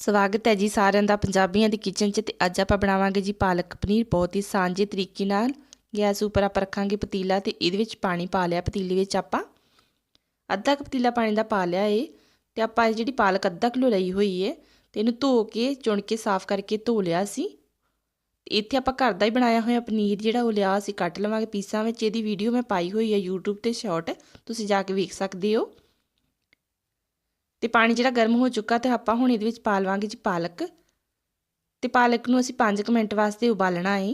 ਸਵਾਗਤ ਹੈ ਜੀ ਸਾਰਿਆਂ ਦਾ ਪੰਜਾਬੀਆਂ ਦੀ ਕਿਚਨ 'ਚ ਤੇ ਅੱਜ ਆਪਾਂ ਬਣਾਵਾਂਗੇ ਜੀ ਪਾਲਕ ਪਨੀਰ, ਬਹੁਤ ਹੀ ਸਾਂਝੇ ਤਰੀਕੇ ਨਾਲ। ਗੈਸ ਉੱਪਰ ਆਪਾਂ ਰੱਖਾਂਗੇ ਪਤੀਲਾ ਤੇ ਇਹਦੇ ਵਿੱਚ ਪਾਣੀ ਪਾ ਲਿਆ, ਪਤੀਲੇ ਵਿੱਚ ਆਪਾਂ ਅੱਧਾ ਕੁ ਪਤੀਲਾ ਪਾਣੀ ਦਾ ਪਾ ਲਿਆ ਏ ਤੇ ਆਪਾਂ ਜਿਹੜੀ ਪਾਲਕ ਅੱਧਾ ਕਿਲੋ ਲਈ ਹੋਈ ਏ ਤੇ ਇਹਨੂੰ ਧੋ ਕੇ, ਚੁਣ ਕੇ, ਸਾਫ਼ ਕਰਕੇ ਧੋ ਲਿਆ ਸੀ। ਇੱਥੇ ਆਪਾਂ ਘਰ ਦਾ ਹੀ ਬਣਾਇਆ ਹੋਇਆ ਪਨੀਰ ਜਿਹੜਾ ਉਹ ਲਿਆ ਸੀ ਕੱਟ ਲਵਾਂਗੇ ਪੀਸਾਂ ਵਿੱਚ, ਇਹਦੀ ਵੀਡੀਓ ਮੈਂ ਪਾਈ ਹੋਈ ਹੈ YouTube ਤੇ ਸ਼ਾਰਟ ਤੁਸੀਂ ਜਾ ਕੇ ਵੇਖ ਸਕਦੇ ਹੋ। ਤੇ ਪਾਣੀ ਜਿਹੜਾ ਗਰਮ ਹੋ ਚੁੱਕਾ ਤੇ ਆਪਾਂ ਹੁਣ ਇਹਦੇ ਵਿੱਚ ਪਾ ਲਵਾਂਗੇ ਜੀ ਪਾਲਕ। ਤੇ ਪਾਲਕ ਨੂੰ ਅਸੀਂ 5 ਮਿੰਟ ਵਾਸਤੇ ਉਬਾਲਣਾ ਹੈ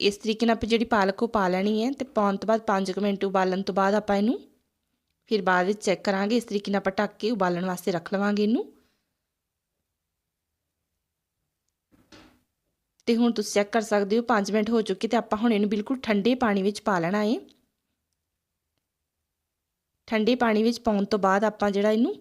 ਇਸ ਤਰੀਕੇ ਨਾਲ ਆਪਾਂ ਜਿਹੜੀ ਪਾਲਕ ਉਹ ਪਾ ਲੈਣੀ ਹੈ ਤੇ ਪਾਉਣ ਤੋਂ ਬਾਅਦ 5 ਮਿੰਟ ਉਬਾਲਣ ਤੋਂ ਬਾਅਦ ਆਪਾਂ ਇਹਨੂੰ ਫਿਰ ਬਾਅਦ ਵਿੱਚ ਚੈੱਕ ਕਰਾਂਗੇ। ਇਸ ਤਰੀਕੇ ਨਾਲ ਆਪਾਂ ਢੱਕ ਕੇ ਉਬਾਲਣ ਵਾਸਤੇ ਰੱਖ ਲਵਾਂਗੇ ਇਹਨੂੰ। ਤੇ ਹੁਣ ਤੁਸੀਂ ਚੈੱਕ ਕਰ ਸਕਦੇ ਹੋ 5 ਮਿੰਟ ਹੋ ਚੁੱਕੇ ਤੇ ਆਪਾਂ ਹੁਣ ਇਹਨੂੰ ਬਿਲਕੁਲ ਠੰਡੇ ਪਾਣੀ ਵਿੱਚ ਪਾ ਲੈਣਾ ਹੈ ਠੰਡੇ ਪਾਣੀ ਵਿੱਚ ਪਾਉਣ ਤੋਂ ਬਾਅਦ ਆਪਾਂ ਜਿਹੜਾ ਇਹਨੂੰ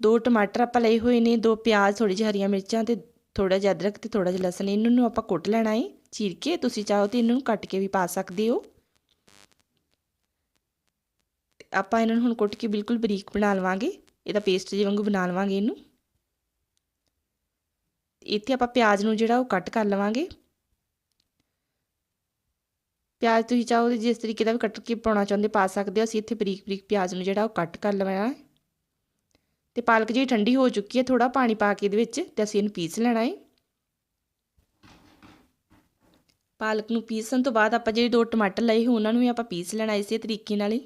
ਦੋ ਟਮਾਟਰ ਆਪਾਂ ਲਏ ਹੋਏ ਨੇ, ਦੋ ਪਿਆਜ਼ ਥੋੜੀ ਜਿਹੀ ਹਰੀਆਂ ਮਿਰਚਾਂ ਤੇ ਥੋੜਾ ਜਿਹਾ ਅਦਰਕ ਤੇ ਥੋੜਾ ਜਿਹਾ ਲਸਣ, ਇਹਨਾਂ ਨੂੰ ਆਪਾਂ ਕੁੱਟ ਲੈਣਾ ਹੈ ਚੀਰ ਕੇ ਤੁਸੀਂ ਚਾਹੋ ਤੇ ਇਹਨਾਂ ਨੂੰ ਕੱਟ ਕੇ ਵੀ ਪਾ ਸਕਦੇ ਹੋ। ਆਪਾਂ ਇਹਨਾਂ ਨੂੰ ਹੁਣ ਕੁੱਟ ਕੇ ਬਿਲਕੁਲ ਬਰੀਕ ਬਣਾ ਲਵਾਂਗੇ, ਇਹਦਾ ਪੇਸਟ ਜਿਹਾ ਵਾਂਗੂ ਬਣਾ ਲਵਾਂਗੇ ਇਹਨੂੰ। ਇੱਥੇ ਆਪਾਂ ਪਿਆਜ਼ ਨੂੰ ਜਿਹੜਾ ਉਹ ਕੱਟ ਕਰ ਲਵਾਂਗੇ। ਪਿਆਜ਼ ਤੁਸੀਂ ਚਾਹੋ ਤੇ ਜਿਸ ਤਰੀਕੇ ਦਾ ਵੀ ਕੱਟ ਕੇ ਪਾਉਣਾ ਚਾਹੁੰਦੇ, ਪਾ ਸਕਦੇ ਹੋ। ਅਸੀਂ ਇੱਥੇ ਬਰੀਕ ਬਰੀਕ ਪਿਆਜ਼ ਨੂੰ ਜਿਹੜਾ ਉਹ ਕੱਟ ਕਰ ਲਵਾਂਗਾ ਤੇ ਪਾਲਕ ਜਿਹੜੀ ਠੰਡੀ ਹੋ ਚੁੱਕੀ ਹੈ ਥੋੜਾ ਪਾਣੀ ਪਾ ਕੇ ਇਹਦੇ ਵਿੱਚ ਤੇ ਅਸੀਂ ਇਹਨੂੰ ਪੀਸ ਲੈਣਾ ਹੈ ਪਾਲਕ ਨੂੰ ਪੀਸਣ ਤੋਂ ਬਾਅਦ ਆਪਾਂ ਜਿਹੜੇ ਦੋ ਟਮਾਟਰ ਲਏ ਹੋ ਉਹਨਾਂ ਨੂੰ ਵੀ ਆਪਾਂ ਪੀਸ ਲੈਣਾ ਇਸੇ ਤਰੀਕੇ ਨਾਲ ਹੀ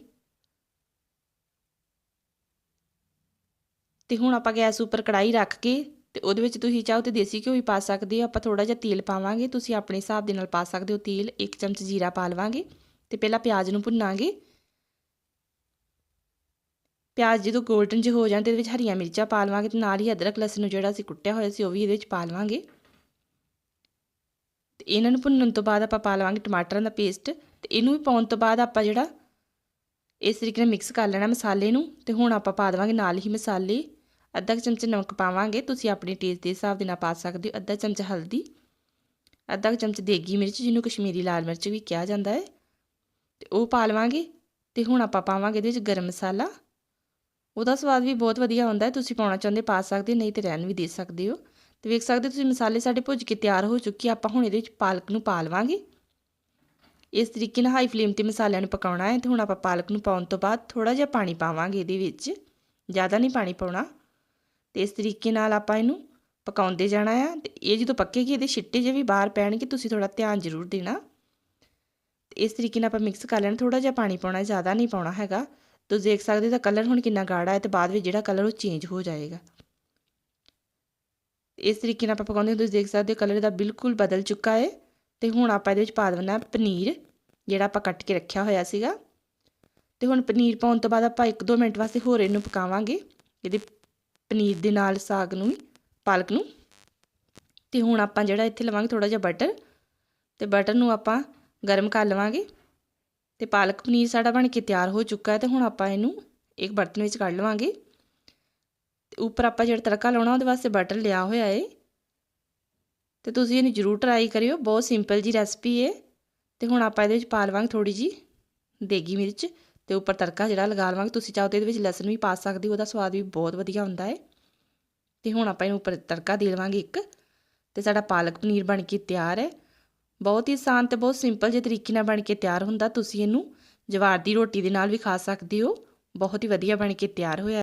ਤੇ ਹੁਣ ਆਪਾਂ ਗੈਸ ਉੱਪਰ ਕੜਾਈ ਰੱਖ ਕੇ ਤੇ ਉਹਦੇ ਵਿੱਚ ਤੁਸੀਂ ਚਾਹੋ ਤੇ ਦੇਸੀ ਘਿਓ ਵੀ ਪਾ ਸਕਦੇ ਹੋ। ਆਪਾਂ ਥੋੜਾ ਜਿਹਾ ਤੇਲ ਪਾਵਾਂਗੇ। ਤੁਸੀਂ ਆਪਣੇ ਹਿਸਾਬ ਦੇ ਨਾਲ ਪਾ ਸਕਦੇ ਹੋ ਤੇਲ। ਇੱਕ ਚਮਚ ਜੀਰਾ ਪਾ ਲਵਾਂਗੇ ਤੇ ਪਹਿਲਾਂ ਪਿਆਜ਼ ਨੂੰ ਭੁੰਨਾਂਗੇ। ਪਿਆਜ਼ ਜਦੋਂ 골ਡਨ ਜਿਹਾ ਹੋ ਜਾਣ ਤੇ ਇਹਦੇ ਵਿੱਚ ਹਰੀਆਂ ਮਿਰਚਾਂ ਪਾ ਲਵਾਂਗੇ ਤੇ ਨਾਲ ਹੀ ਅਦਰਕ, ਲਸਣ ਨੂੰ ਜਿਹੜਾ ਅਸੀਂ ਕੁੱਟਿਆ ਹੋਇਆ ਸੀ ਉਹ ਵੀ ਇਹਦੇ ਵਿੱਚ ਪਾ ਲਵਾਂਗੇ। ਤੇ ਇਹਨਾਂ ਨੂੰ ਭੁੰਨਣ ਤੋਂ ਬਾਅਦ ਆਪਾਂ ਪਾ ਲਵਾਂਗੇ ਟਮਾਟਰਾਂ ਦਾ ਪੇਸਟ। ਤੇ ਇਹਨੂੰ ਵੀ ਪਾਉਣ ਤੋਂ ਬਾਅਦ ਆਪਾਂ ਜਿਹੜਾ ਇਸ ਤਰੀਕੇ ਨਾਲ ਮਿਕਸ ਕਰ ਲੈਣਾ ਮਸਾਲੇ ਨੂੰ। ਤੇ ਹੁਣ ਆਪਾਂ ਪਾ ਦੇਵਾਂਗੇ ਨਾਲ ਹੀ ਮਸਾਲੇ। ਅੱਧਾ ਚਮਚ ਨਮਕ ਪਾਵਾਂਗੇ, ਤੁਸੀਂ ਆਪਣੇ ਟੇਸਟ ਦੇ ਹਿਸਾਬ ਦੇ ਨਾਲ ਪਾ ਸਕਦੇ ਹੋ। ਅੱਧਾ ਚਮਚ ਹਲਦੀ, ਅੱਧਾ ਚਮਚ ਦੇਗੀ ਮਿਰਚ, ਜਿਹਨੂੰ ਕਸ਼ਮੀਰੀ ਲਾਲ ਮਿਰਚ ਵੀ ਕਿਹਾ ਜਾਂਦਾ ਹੈ। ਤੇ ਉਹ ਪਾ ਲਵਾਂਗੇ ਤੇ ਹੁਣ ਆਪਾਂ ਪਾਵਾਂਗੇ ਇਹਦੇ ਵਿੱਚ ਗਰਮ ਮਸਾਲਾ। ਉਹਦਾ ਸਵਾਦ ਵੀ ਬਹੁਤ ਵਧੀਆ ਹੁੰਦਾ ਹੈ, ਤੁਸੀਂ ਪਾਉਣਾ ਚਾਹੁੰਦੇ ਪਾ ਸਕਦੇ ਨਹੀਂ ਤੇ ਰਹਿਣ ਵੀ ਦੇ ਸਕਦੇ ਹੋ। ਤੇ ਵੇਖ ਸਕਦੇ ਤੁਸੀਂ ਮਸਾਲੇ ਸਾਡੇ ਭੁੱਜ ਕੇ ਤਿਆਰ ਹੋ ਚੁੱਕੇ ਆਪਾਂ ਹੁਣ ਇਹਦੇ ਵਿੱਚ ਪਾਲਕ ਨੂੰ ਪਾ ਲਵਾਂਗੇ। ਇਸ ਤਰੀਕੇ ਨਾਲ ਹਾਈ ਫਲੇਮ ਤੇ ਮਸਾਲਿਆਂ ਨੂੰ ਪਕਾਉਣਾ ਹੈ, ਤੇ ਹੁਣ ਆਪਾਂ ਪਾਲਕ ਨੂੰ ਪਾਉਣ ਤੋਂ ਬਾਅਦ ਥੋੜਾ ਜਿਹਾ ਪਾਣੀ ਪਾਵਾਂਗੇ ਇਹਦੇ ਵਿੱਚ। ਜ਼ਿਆਦਾ ਨਹੀਂ ਪਾਣੀ ਪਾਉਣਾ। ਤੇ ਇਸ ਤਰੀਕੇ ਨਾਲ ਆਪਾਂ ਇਹਨੂੰ ਪਕਾਉਂਦੇ ਜਾਣਾ ਆ ਤੇ ਇਹ ਜਦੋਂ ਪੱਕੇਗੀ, ਇਹਦੇ ਛਿੱਟੇ ਜੇ ਵੀ ਬਾਹਰ ਪੈਣਗੇ, ਤੁਸੀਂ ਥੋੜਾ ਧਿਆਨ ਜ਼ਰੂਰ ਦੇਣਾ। ਤੇ ਇਸ ਤਰੀਕੇ ਨਾਲ ਆਪਾਂ ਮਿਕਸ ਕਰ ਲੈਣਾ ਥੋੜਾ ਜਿਹਾ ਪਾਣੀ ਪਾਉਣਾ, ਜ਼ਿਆਦਾ ਨਹੀਂ ਪਾਉਣਾ ਹੈਗਾ। ਤੁਸੀਂ ਦੇਖ ਸਕਦੇ ਤਾਂ ਕਲਰ ਹੁਣ ਕਿੰਨਾ ਗਾੜਾ ਹੈ ਤੇ ਬਾਅਦ ਵਿੱਚ ਜਿਹੜਾ ਕਲਰ ਉਹ ਚੇਂਜ ਹੋ ਜਾਏਗਾ। ਇਸ ਤਰੀਕੇ ਨਾਲ ਆਪਾਂ ਪਕਾਉਂਦੇ ਹਾਂ, ਤੁਸੀਂ ਦੇਖ ਸਕਦੇ ਹੋ ਕਲਰ ਦਾ ਬਿਲਕੁਲ ਬਦਲ ਚੁੱਕਾ ਹੈ। ਤੇ ਹੁਣ ਆਪਾਂ ਇਹਦੇ ਵਿੱਚ ਪਾ ਦੇਣਾ ਪਨੀਰ, ਜਿਹੜਾ ਆਪਾਂ ਕੱਟ ਕੇ ਰੱਖਿਆ ਹੋਇਆ ਸੀਗਾ। ਤੇ ਹੁਣ ਪਨੀਰ ਪਾਉਣ ਤੋਂ ਬਾਅਦ ਆਪਾਂ 1-2 ਮਿੰਟ ਵਾਸਤੇ ਹੋਰ ਇਹਨੂੰ ਪਕਾਵਾਂਗੇ। ਇਹਦੇ ਪਨੀਰ ਦੇ ਨਾਲ ਸਾਗ ਨੂੰ ਪਾਲਕ ਨੂੰ। ਤੇ ਹੁਣ ਆਪਾਂ ਜਿਹੜਾ ਇੱਥੇ ਲਵਾਂਗੇ ਥੋੜਾ ਜਿਹਾ ਬਟਰ, ਤੇ ਬਟਰ ਨੂੰ ਆਪਾਂ ਗਰਮ ਕਰ ਲਵਾਂਗੇ। ਤੇ ਪਾਲਕ ਪਨੀਰ ਸਾਡਾ ਬਣ ਕੇ ਤਿਆਰ ਹੋ ਚੁੱਕਾ ਹੈ ਤੇ ਹੁਣ ਆਪਾਂ ਇਹਨੂੰ ਇੱਕ ਬਰਤਨ ਵਿੱਚ ਕੱਢ ਲਵਾਂਗੇ। ਤੇ ਉੱਪਰ ਆਪਾਂ ਜਿਹੜਾ ਤੜਕਾ ਲਾਉਣਾ ਉਹਦੇ ਵਾਸਤੇ ਬਟਰ ਲਿਆ ਹੋਇਆ ਹੈ ਤੇ ਤੁਸੀਂ ਇਹਨੂੰ ਜ਼ਰੂਰ ਟਰਾਈ ਕਰਿਓ, ਬਹੁਤ ਸਿੰਪਲ ਜੀ ਰੈਸਪੀ ਹੈ ਤੇ ਹੁਣ ਆਪਾਂ ਇਹਦੇ ਵਿੱਚ ਪਾ ਲਵਾਂਗੇ ਥੋੜੀ ਜੀ ਦੇਗੀ ਮਿਰਚ। ਤੇ ਉੱਪਰ ਤੜਕਾ ਜਿਹੜਾ ਲਗਾ ਲਵਾਂਗੇ, ਤੁਸੀਂ ਚਾਹੋ ਤੇ ਇਹਦੇ ਵਿੱਚ ਲਸਣ ਵੀ ਪਾ ਸਕਦੇ ਹੋ, ਉਹਦਾ ਸਵਾਦ ਵੀ ਬਹੁਤ ਵਧੀਆ ਹੁੰਦਾ ਹੈ ਤੇ ਹੁਣ ਆਪਾਂ ਇਹਨੂੰ ਉੱਪਰ ਤੜਕਾ ਦੇ ਲਵਾਂਗੇ ਇੱਕ, ਤੇ ਸਾਡਾ ਪਾਲਕ ਪਨੀਰ ਬਣ ਕੇ ਤਿਆਰ ਹੈ ਬਹੁਤ ਹੀ ਆਸਾਨ ਤੇ ਬਹੁਤ ਸਿੰਪਲ ਜਿਹੇ ਤਰੀਕੇ ਨਾਲ ਬਣ ਕੇ ਤਿਆਰ ਹੁੰਦਾ, ਤੁਸੀਂ ਇਹਨੂੰ ਜਵਾਰ ਦੀ ਰੋਟੀ ਦੇ ਨਾਲ ਵੀ ਖਾ ਸਕਦੇ ਹੋ। ਬਹੁਤ ਹੀ ਵਧੀਆ ਬਣ ਕੇ ਤਿਆਰ ਹੋਇਆ।